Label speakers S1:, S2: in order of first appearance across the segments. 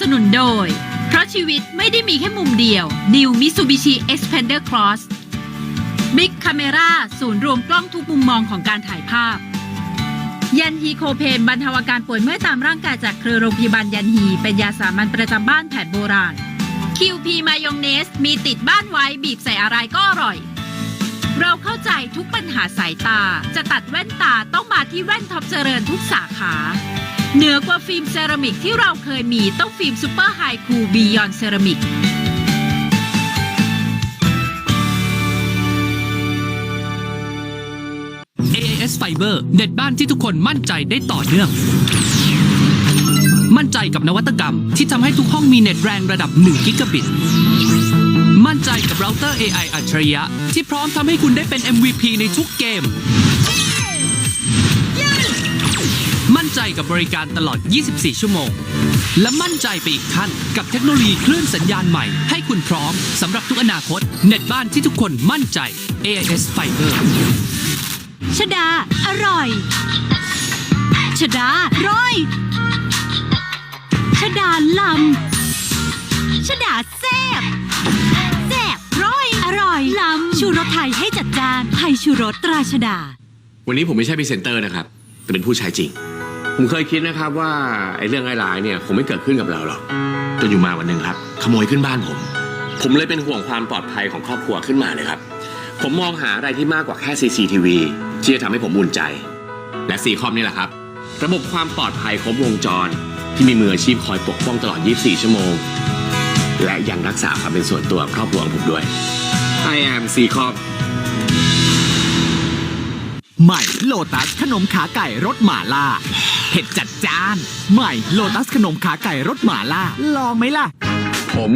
S1: สนุนโดย เพราะชีวิตไม่ได้มีแค่มุมเดียว New Mitsubishi Xpander Cross Big Camera ศูนย์รวมกล้องทุกมุมมองของการถ่ายภาพ ยันฮีโคเพนบรรเทาอาการปวดเมื่อยตามร่างกายจากเครือโรงพยาบาลยันฮี เป็นยาสามัญประจำบ้านแผนโบราณ QP มายองเนส มีติดบ้านไว้บีบใส่อะไรก็อร่อย เราเข้าใจทุกปัญหาสายตา จะตัดแว่นตาต้องมาที่แว่นท็อปเจริญทุกสาขา เหนือกว่าฟิล์มเซรามิกที่เราเคยมีต้องฟิล์มซูเปอร์ไฮคูบียอนเซรามิก
S2: AIS Fiber เน็ตบ้านที่ทุกคนมั่นใจได้ต่อเนื่อง มั่นใจกับนวัตกรรมที่ทำให้ทุกห้องมีเน็ตแรงระดับ 1 กิกะบิต มั่นใจกับเราเตอร์ AI อัจฉริยะ ที่พร้อมทำให้คุณได้เป็น MVP ในทุกเกม กับบริการตลอด 24 ชั่วโมง และมั่นใจไปอีกขั้นกับเทคโนโลยีคลื่นสัญญาณใหม่ ให้คุณพร้อมสำหรับทุกอนาคต เน็ตบ้านที่ทุกคนมั่นใจ AIS Fiber
S1: ชดา อร่อย ชดาร้อย ชดาลำ ชดาแซ่บแซ่บร้อย อร่อย ลำ ชูรสไทยให้จัดจานไทยชูรสตราชดา
S3: วันนี้ผมไม่ใช่พรีเซนเตอร์นะครับ แต่เป็นผู้ใช้จริง ผมเคยคิดนะครับว่าไอ้เรื่องร้ายๆเนี่ยคงไม่เกิดขึ้นกับเราหรอกจนอยู่มาวันหนึ่งครับ ขโมยขึ้นบ้านผม ผมเลยเป็นห่วงความปลอดภัยของครอบครัวขึ้นมาเลยครับ ผมมองหาอะไรที่มากกว่าแค่ CCTV ที่จะทำให้ผมอุ่นใจ และซีคอมนี่แหละครับ ระบบความปลอดภัยครบวงจร ที่มีมืออาชีพคอยปกป้องตลอด 24 ชั่วโมง และยังรักษาความเป็นส่วนตัวครอบครัวของผมด้วย I am c c o m
S4: ใหม่โลตัสขนมขาไก่รสหม่าล่า ผ็ดจัดจ้าน ใหม่โลตัสขนมขาไก่รสหม่าล่า ลองไหมล่ะ
S5: ผม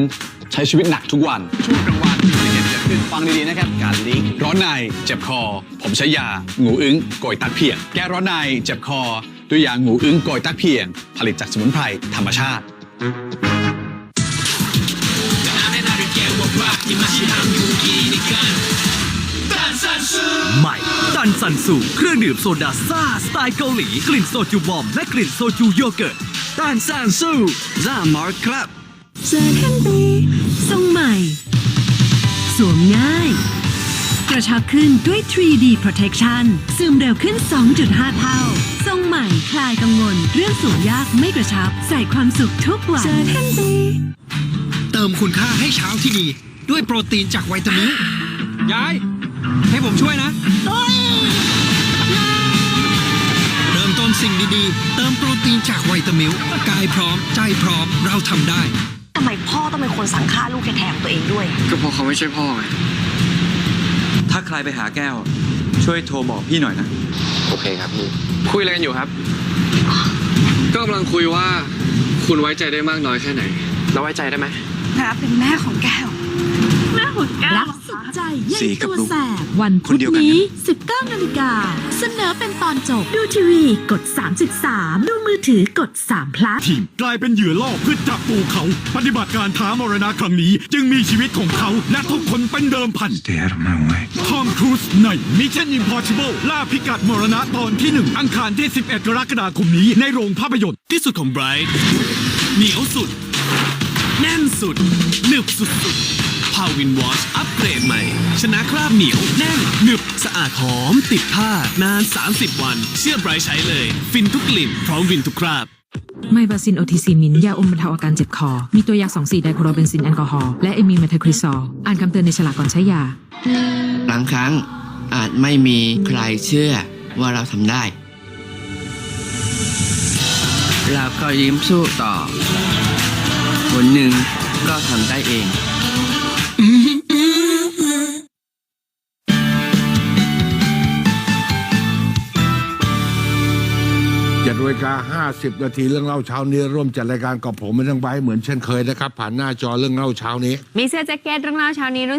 S5: ใช้ชีวิตหนักทุกวัน ช่วงกลางวันสิ่งเกิดขึ้นฟังดีๆนะครับ การลิงร้อนในเจ็บคอ ผมใช้ยางูอึ้งโกยตักเพียง แก้ร้อนในเจ็บคอ ด้วยยางูอึ้งโกยตักเพียง ผลิตจากสมุนไพรธรรมชาติ
S4: ใหม่ตันซันสูเครื่องดื่มโซดาซ่าสไตล์เกาหลี กลิ่นโซจูบอม และกลิ่นโซจูโยเกิร์ตตันซันสูร่ามาร์ครับ
S6: เจอกันดีทรงใหม่ สวมง่าย กระชับขึ้นด้วย 3D Protection ซึมเร็วขึ้น 2.5 เท่า ทรงใหม่คลายกังวล เรื่องสวมยากไม่กระชับ ใส่ความสุขทุกวันเจอกันดี
S7: เติมคุณค่าให้เช้าที่ดี ด้วยโปรตีนจากไวตามิลยาย ให้ผมช่วยนะ เริ่มต้นสิ่งดีๆ เติมโปรตีนจากไวตามิลกายพร้อม ใจพร้อมเราทำได้
S8: ทำไมพ่อต้องเป็นคนสั่งฆ่าลูกแท้ๆของตัวเองด้วย
S9: ก็เพราะเขาไม่ใช่พ่อไง ถ้าใครไปหาแก้ว ช่วยโทรบอกพี่หน่อยนะ
S3: โอเคครับพี่
S9: คุยอะไรกันอยู่ครับ ก็กำลังคุยว่าคุณไว้ใจได้มากน้อยแค่ไหน
S3: เราไว้ใจได้ไหม
S8: นะเป็นแม่ของแก้ว
S6: รักสุดใจใหญ่
S9: สีกับ
S6: ตัว
S9: ลุง
S6: แสบวัน
S9: ค
S6: พุ
S9: น
S6: ธ
S9: เดียวกันนะ
S6: นี้ 19 นาฬิกา เสนอเป็นตอนจบ ดูทีวีกด 33 ดูมือถือกด3 plus
S4: ทีมกลายเป็นเหยื่อล่อเพื่อจับปูเขา ปฏิบัติการท้ามรณะครั้งนี้ จึงมีชีวิตของเขาและทุกคนเป็นเดิมพัน
S5: Stay out of my way
S4: ทอมครูซใน Mission Impossible ล่าพิกัดมรณะตอนที่ 1 อังคารที่ 11 กรกฎาคมนี้ในโรงภาพยนตร์ ที่สุดของไบรท์เหนียวสุด แน่นสุดหนึบสุดสุด พาวินวอชอัปเกรดใหม่ ชนะคราบเหนียว แน่นหนึบสะอาดหอม ติดผ้านาน 30 วัน เชื่อไบรท์ใช้เลย ฟินทุกกลิ่น พร้อมวินทุกคราบ
S10: ไมบาซินโอทีซีมินยาอมบรรเทาอาการเจ็บคอ มีตัวยา2 4ไดโคโรเบนซินแอลกอฮอล์และเอมีเมทาคริซอลอ่านคำเตือนในฉลากก่อนใช้ยา
S11: บางครั้งอาจไม่มีใครเชื่อว่าเราทำได้ เราก็ยิ้มสู้ต่อวันหนึ่งก็ทำได้เอง
S12: จัดนาฬิกา50 นาทีเรื่องเล่าเช้านี้ร่วมจัดรายการกับผมไม่ต้องไปเหมือนเช่นเคยนะครับ ผ่านหน้าจอเรื่องเล่าเช้านี้
S8: มีเสื้อแจ็คเก็ตเรื่องเล่าเช้านี้รุ่น